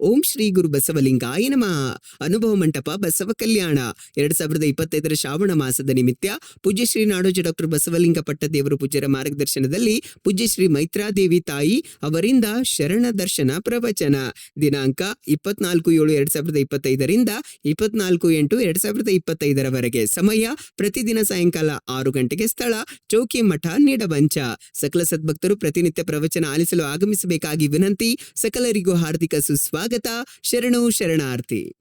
ಓಂ ಶ್ರೀ ಗುರು ಬಸವಲಿಂಗಾಯ ನಮಃ. ಅನುಭವ ಮಂಟಪ ಬಸವ ಕಲ್ಯಾಣ. ಎರಡ್ ಸಾವಿರದ ಇಪ್ಪತ್ತೈದರ ಶ್ರಾವಣ ಮಾಸದ ನಿಮಿತ್ತ ಪೂಜ್ಯ ಶ್ರೀ ನಾಡೋಜ ಡಾಕ್ಟರ್ ಬಸವಲಿಂಗ ಪಟ್ಟದೇವರು ಪೂಜ್ಯರ ಮಾರ್ಗದರ್ಶನದಲ್ಲಿ ಪೂಜ್ಯ ಶ್ರೀ ಮೈತ್ರಾದೇವಿ ತಾಯಿ ಅವರಿಂದ ಶರಣ ದರ್ಶನ ಪ್ರವಚನ. ದಿನಾಂಕ ಇಪ್ಪತ್ನಾಲ್ಕು ಏಳು ಎರಡ್ ಸಾವಿರದ ಇಪ್ಪತ್ತೈದರಿಂದ ಇಪ್ಪತ್ನಾಲ್ಕು ಎಂಟು ಎರಡ್ ಸಾವಿರದ ಇಪ್ಪತ್ತೈದರವರೆಗೆ. ಸಮಯ ಪ್ರತಿದಿನ ಸಾಯಂಕಾಲ ಆರು ಗಂಟೆಗೆ ಸ್ಥಳ ಚೌಕಿ ಮಠ ನಿಡಬಂಚ ಸಕಲ ಸದ್ಭಕ್ತರು ಪ್ರತಿನಿತ್ಯ ಪ್ರವಚನ ಆಲಿಸಲು ಆಗಮಿಸಬೇಕಾಗಿ ವಿನಂತಿ. ಸಕಲರಿಗೂ ಹಾರ್ದಿಕ ಸುಸ್ವಾಗತ. ಶರಣು ಶರಣಾರ್ಥಿ.